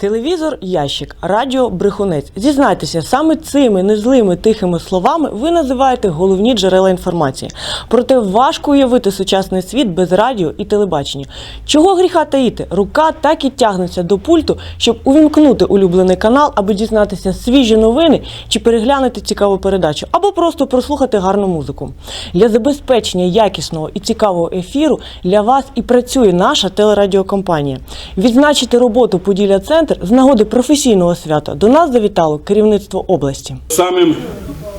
Телевізор ящик, радіо брехунець. Зізнайтеся, саме цими незлими тихими словами ви називаєте головні джерела інформації. Проте важко уявити сучасний світ без радіо і телебачення. Чого гріха таїти? Рука так і тягнеться до пульту, щоб увімкнути улюблений канал, аби дізнатися свіжі новини чи переглянути цікаву передачу, або просто прослухати гарну музику. Для забезпечення якісного і цікавого ефіру для вас і працює наша телерадіокомпанія. Відзначити роботу Поділля Центр з нагоди професійного свята до нас завітало керівництво області. Самим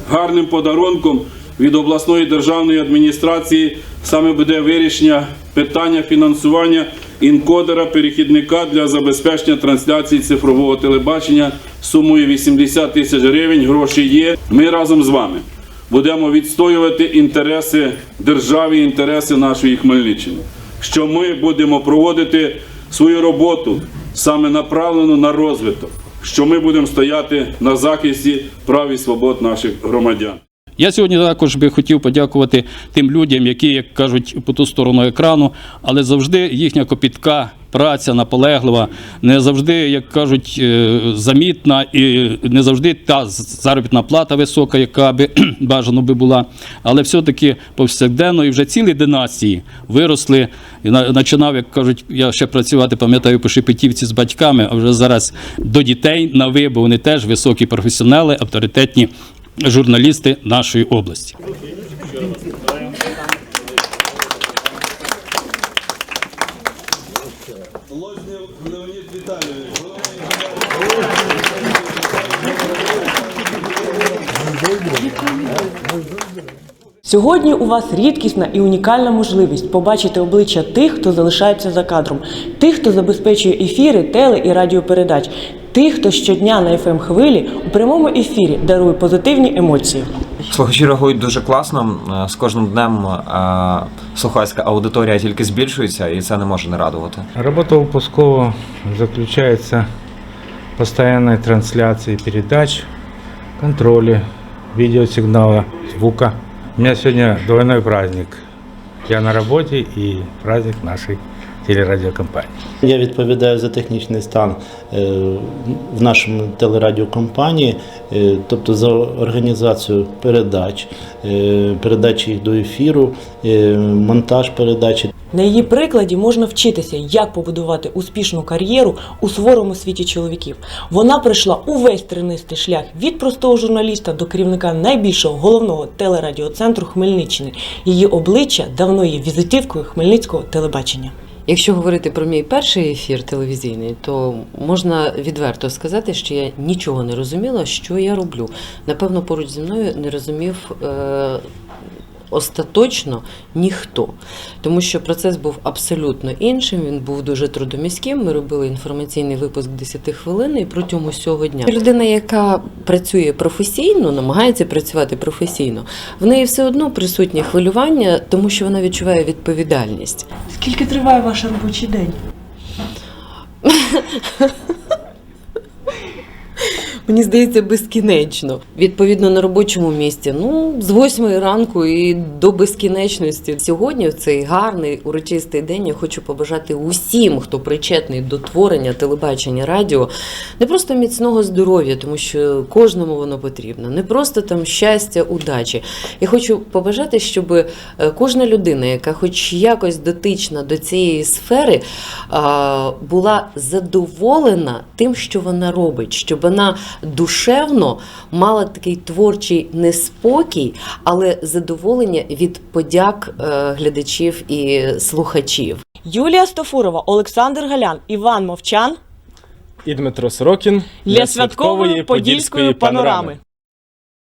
гарним подарунком від обласної державної адміністрації саме буде вирішення питання фінансування інкодера перехідника для забезпечення трансляції цифрового телебачення сумою 80 тисяч гривень. Гроші є. Ми разом з вами будемо відстоювати інтереси держави, інтереси нашої Хмельниччини. Що ми будемо проводити свою роботу саме направлену на розвиток, що ми будемо стояти на захисті прав і свобод наших громадян. Я сьогодні також би хотів подякувати тим людям, які, як кажуть, по ту сторону екрану, але завжди їхня копітка. Праця наполеглива, не завжди, як кажуть, е, замітна і не завжди та заробітна плата висока, яка би бажано би була. Але все-таки повсякденно і вже цілі династії виросли. Починав, як кажуть, я ще працювати, пам'ятаю, по Шепетівці з батьками, а вже зараз до дітей на ви, бо вони теж високі професіонали, авторитетні журналісти нашої області. Лознів Леонід Віталійович, Сьогодні у вас рідкісна і унікальна можливість побачити обличчя тих, хто залишається за кадром, тих, хто забезпечує ефіри, теле і радіопередач, тих, хто щодня на fm хвилі у прямому ефірі дарує позитивні емоції. Слухачі реагують дуже класно. Е, З кожним днем е, слухацька аудиторія тільки збільшується, і це не може не радувати. Работа выпускова заключается в постоянной трансляции передач, контроле, видеосигнала, звука. У меня сегодня двойной праздник. Я на работе и праздник нашей телерадиокомпании. Я відповідаю за технічний стан е, в нашому телерадіокомпанії, е, тобто за організацію передач, е, передачі їх до ефіру, монтаж передачі. На її прикладі можна вчитися, як побудувати успішну кар'єру у суворому світі чоловіків. Вона пройшла увесь тринистий шлях від простого журналіста до керівника найбільшого головного телерадіоцентру Хмельниччини. Її обличчя давно є візитівкою хмельницького телебачення. Якщо говорити про мій перший ефір телевізійний, то можна відверто сказати, що я нічого не розуміла, що я роблю. Напевно, поруч зі мною не розумів. Е- Остаточно ніхто, тому що процес був абсолютно іншим. Він був дуже трудоміським. Ми робили інформаційний випуск 10 хвилин і протягом усього дня. Людина, яка працює професійно, намагається працювати професійно, в неї все одно присутнє хвилювання, тому що вона відчуває відповідальність. Скільки триває ваш робочий день? Мені здається, безкінечно. Відповідно, на робочому місці, ну, з 8 ранку і до безкінечності. Сьогодні, в цей гарний урочистий день, я хочу побажати усім, хто причетний до творення телебачення радіо, не просто міцного здоров'я, тому що кожному воно потрібно, не просто там щастя, удачі. Я хочу побажати, щоб е, кожна людина, яка хоч якось дотична до цієї сфери, була задоволена тим, що вона робить, щоб вона душевно мала такий творчий неспокій, але задоволення від подяк е, глядачів і слухачів. Юлія Стофурова, Олександр Галян, Іван Мовчан і Дмитро Сорокін для святкової подільської панорами.